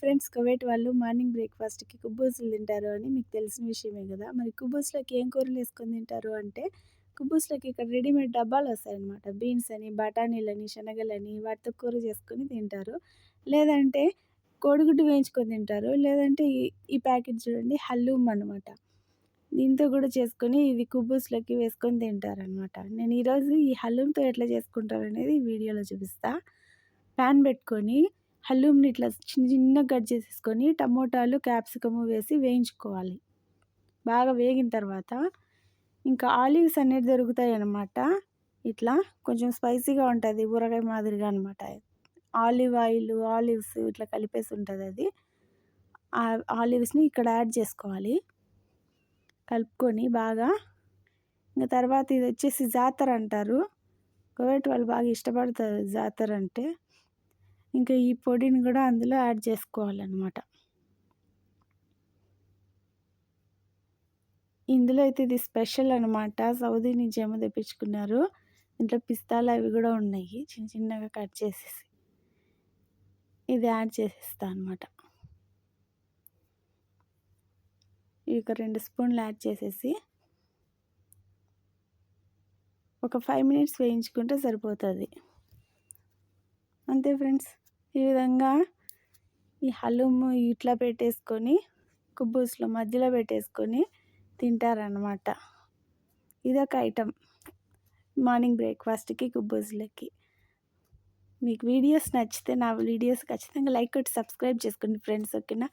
Friends Kuwait వాళ్ళు morning బ్రేక్ఫాస్ట్కి కుబ్బూసులు తింటారు అని మీకు తెలిసిన విషయమే కదా. మరి కుబ్బూస్లోకి ఏం కూరలు వేసుకొని తింటారు అంటే కుబ్బూస్లోకి ఇక్కడ రెడీమేడ్ డబ్బాలు వస్తాయన్నమాట. బీన్స్ అని బఠానీలని శనగలని వాటితో కూర చేసుకొని తింటారు. లేదంటే కోడిగుడ్డు వేయించుకొని తింటారు. లేదంటే ఈ ఈ ప్యాకెట్ చూడండి హల్లూమ్ అనమాట దీంతో కూడా చేసుకొని ఇది కుబ్బూస్లోకి వేసుకొని తింటారనమాట నేను ఈరోజు ఈ హల్లూమ్తో ఎట్లా చేసుకుంటారు అనేది వీడియోలో చూపిస్తా. ప్యాన్ పెట్టుకొని హల్లుమ్ని ఇట్లా చిన్న చిన్నగా కట్ చేసేసుకొని టమోటాలు క్యాప్సికము వేసి వేయించుకోవాలి. బాగా వేగిన తర్వాత ఇంకా ఆలివ్స్ అనేది దొరుకుతాయి అన్నమాట. ఇట్లా కొంచెం స్పైసీగా ఉంటుంది ఊరగాయ మాదిరిగా అనమాట ఆలివ్ ఆయిల్ ఆలివ్స్ ఇట్లా కలిపేసి ఉంటుంది అది. ఆలివ్స్ని ఇక్కడ యాడ్ చేసుకోవాలి. కలుపుకొని బాగా ఇంకా తర్వాత ఇది వచ్చేసి జాతర అంటారు. కువైట్ వాళ్ళు బాగా ఇష్టపడతారు జాతర అంటే ఇంకా ఈ పొడిని కూడా అందులో యాడ్ చేసుకోవాలన్నమాట. ఇందులో అయితే ఇది స్పెషల్ అనమాట సౌదీ నుంచి ఏమో తెప్పించుకున్నారు. ఇంట్లో పిస్తాలు అవి కూడా ఉన్నాయి. చిన్న చిన్నగా కట్ చేసేసి ఇది యాడ్ చేసేస్తా అనమాట ఇక రెండు స్పూన్లు యాడ్ చేసేసి ఒక ఫైవ్ మినిట్స్ వేయించుకుంటే సరిపోతుంది. అంతే ఫ్రెండ్స్. ఈ విధంగా ఈ హలుము ఇట్లా పెట్టేసుకొని కుబ్బూస్లో మధ్యలో పెట్టేసుకొని తింటారనమాట ఇదొక ఐటమ్. మార్నింగ్ బ్రేక్ఫాస్ట్కి కుబ్బూస్లకి. మీకు వీడియోస్ నచ్చితే నా వీడియోస్ ఖచ్చితంగా లైక్ కొట్టి సబ్స్క్రైబ్ చేసుకోండి ఫ్రెండ్స్ ఓకేనా?